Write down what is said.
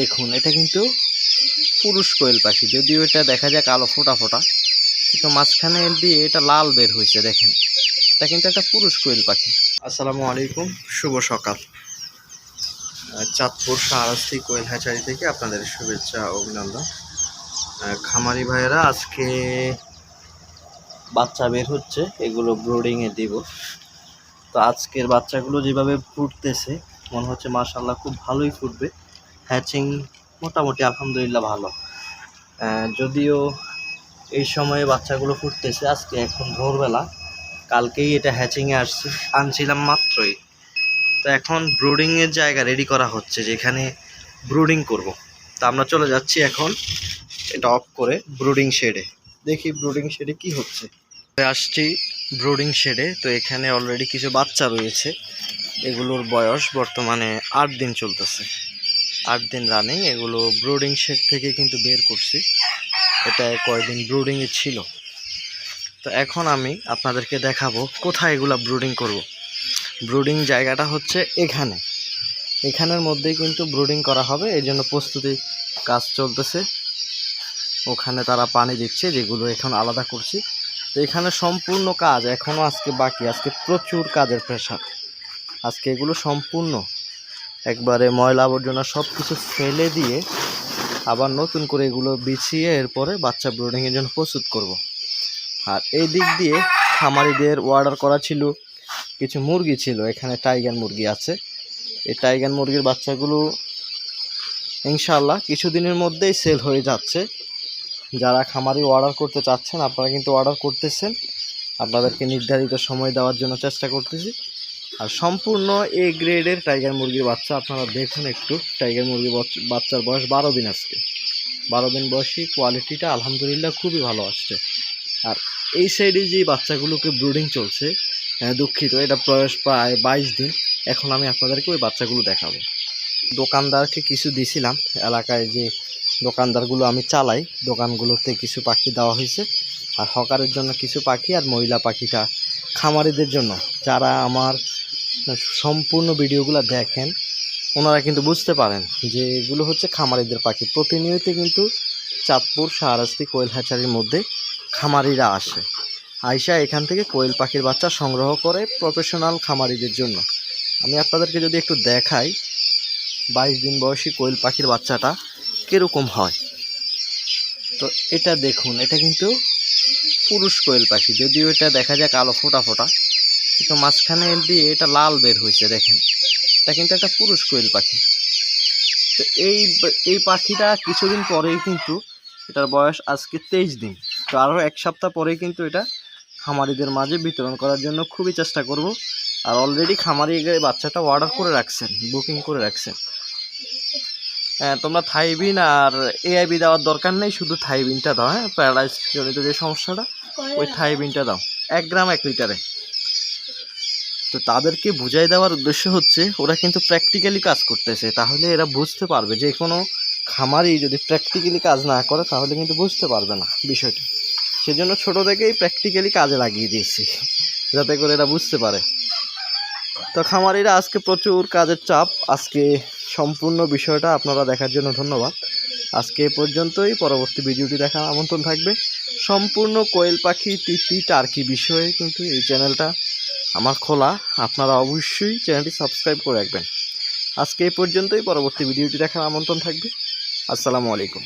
দেখুন, এটা কিন্তু পুরুষ কোয়েল পাখি। যদিও এটা দেখা যায় কালো ফোটা ফোটা, কিন্তু মাঝখানে দিয়ে এটা লাল বের হয়েছে, দেখেন। এটা কিন্তু একটা পুরুষ কোয়েল পাখি। আসসালামু আলাইকুম, শুভ সকাল। চাঁদপুর শাহরাস্তি কোয়েল হ্যাচারি থেকে আপনাদের শুভেচ্ছা অভিনন্দন। খামারি ভাইয়েরা, আজকে বাচ্চা বের হচ্ছে, এগুলো ব্রোডিংয়ে দিব। তো আজকের বাচ্চাগুলো যেভাবে ফুটতেছে, মনে হচ্ছে মাশাল্লাহ খুব ভালোই ফুটবে। হ্যাচিং মোটামুটি আলহামদুলিল্লাহ ভালো। যদিও এই সময়ে বাচ্চাগুলো ফুটতেছে, আজকে এখন ভোরবেলা, কালকেই এটা হ্যাচিংয়ে আসছে, আনছিলাম মাত্রই। তো এখন ব্রুডিংয়ের জায়গা রেডি করা হচ্ছে, যেখানে ব্রুডিং করব। তা আমরা চলে যাচ্ছি এখন, এটা অফ করে ব্রুডিং শেডে। দেখি ব্রুডিং শেডে কি হচ্ছে। আসছি ব্রুডিং শেডে, তো এখানে অলরেডি কিছু বাচ্চা রয়েছে। এগুলোর বয়স বর্তমানে আট দিন চলতেছে। আট দিন রানিং এগুলো ব্রুডিং শেড থেকে কিন্তু বের করছি। এটা কয়েকদিন ব্রুডিংয়ে ছিল। তো এখন আমি আপনাদেরকে দেখাবো কোথায় এগুলা ব্রুডিং করব। ব্রুডিং জায়গাটা হচ্ছে এখানে। এখানের মধ্যেই কিন্তু ব্রুডিং করা হবে, এই জন্য প্রস্তুতি কাজ চলতেছে। ওখানে তারা পানি দিচ্ছে, যেগুলো এখন আলাদা করছি। তো এখানে সম্পূর্ণ কাজ এখনও আজকে বাকি, আজকে প্রচুর কাজের প্রেশার আজকে এগুলো সম্পূর্ণ একবারে ময়লা আবর্জনা সব কিছু ফেলে দিয়ে আবার নতুন করে এগুলো বিছিয়ে এরপরে বাচ্চা ব্রুডিংয়ের জন্য প্রস্তুত করব। আর এই দিক দিয়ে খামারিদের অর্ডার করা ছিল, কিছু মুরগি ছিল, এখানে টাইগার মুরগি আছে। এই টাইগার মুরগির বাচ্চাগুলো ইনশাল্লাহ কিছুদিনের মধ্যেই সেল হয়ে যাচ্ছে। যারা খামারি অর্ডার করতে চাচ্ছেন, আপনারা কিন্তু অর্ডার করতেছেন। আপনাদেরকে নির্ধারিত সময় দেওয়ার জন্য চেষ্টা করতেছি। আর সম্পূর্ণ এ গ্রেডের টাইগার মুরগির বাচ্চা, আপনারা দেখুন একটু টাইগার মুরগির বাচ্চার বয়স বারো দিন আজকে। বারো দিন বয়সী কোয়ালিটিটা আলহামদুলিল্লাহ খুবই ভালো আসছে। আর এই সাইডে যে বাচ্চাগুলোকে ব্রুডিং চলছে দুঃখিত, এটা বয়স প্রায় বাইশ দিন, এখন আমি আপনাদেরকে ওই বাচ্চাগুলো দেখাবো। দোকানদারকে কিছু দিছিলাম, এলাকায় যে দোকানদারগুলো আমি চালাই, দোকানগুলোতে কিছু পাখি দেওয়া হয়েছে। আর হকারের জন্য কিছু পাখি আর মহিলা পাখিটা, খামারিদের জন্য, যারা আমার সম্পূর্ণ ভিডিওগুলো দেখেন, ওনারা কিন্তু বুঝতে পারেন যে এগুলো হচ্ছে খামারিদের পাখি। প্রতিনিয়ত কিন্তু চাঁদপুর শাহরাস্তি কোয়েল হ্যাচারির মধ্যে খামারিরা আসে। আইসা এখান থেকে কোয়েল পাখির বাচ্চা সংগ্রহ করে প্রফেশনাল খামারিদের জন্য। আমি আপনাদেরকে যদি একটু দেখাই, বাইশ দিন বয়সী কোয়েল পাখির বাচ্চাটা কীরকম হয়। তো এটা দেখুন, এটা কিন্তু পুরুষ কোয়েল পাখি, যদিও এটা দেখা যায় কালো ফোটা ফোটা। কিন্তু মাঝখানে দিয়ে এটা লাল বের হয়েছে দেখেন। এটা কিন্তু একটা পুরুষ কোয়েল পাখি। তো এই এই পাখিটা কিছুদিন পরেই কিন্তু এটার বয়স আজকে তেইশ দিন। তো আরও এক সপ্তাহ পরেই কিন্তু এটা খামারিদের মাঝে বিতরণ করার জন্য খুবই চেষ্টা করব। আর অলরেডি খামারি বাচ্চাটা অর্ডার করে রাখছেন বুকিং করে রাখছেন। হ্যাঁ তোমরা থাইবিন আর এআইবি দেওয়ার দরকার নেই শুধু থাইবিনটা দাও হ্যাঁ? প্যারালাইজ জনিত যে সমস্যাটা ওই থাইবিনটা দাও। এক গ্রাম এক লিটারে। তো তাদেরকে বুঝাই দেওয়ার উদ্দেশ্য হচ্ছে, ওরা কিন্তু প্র্যাকটিক্যালি কাজ করতেছে। তাহলে এরা বুঝতে পারবে যে কোনো খামারি যদি প্র্যাকটিক্যালি কাজ না করে, তাহলে কিন্তু বুঝতে পারবে না বিষয়টা। সেজন্য ছোট থেকেই প্র্যাকটিক্যালি কাজে লাগিয়ে দিয়েছি, যাতে করে এরা বুঝতে পারে। তো খামারিরা আজকে প্রচুর কাজের চাপ। আজকে সম্পূর্ণ বিষয়টা আপনারা দেখার জন্য ধন্যবাদ। আজকে এ পর্যন্তই। পরবর্তী ভিডিওটি দেখার আমন্ত্রণ থাকবে। সম্পূর্ণ কোয়েল পাখি টিপি টার্কি বিষয়ে কিন্তু এই চ্যানেলটা আমার খোলা, আপনারা অবশ্যই চ্যানেলটি সাবস্ক্রাইব করে রাখবেন। আজকে এই পর্যন্তই, পরবর্তী ভিডিওটি দেখার আমন্ত্রণ থাকবে। আসসালামু আলাইকুম।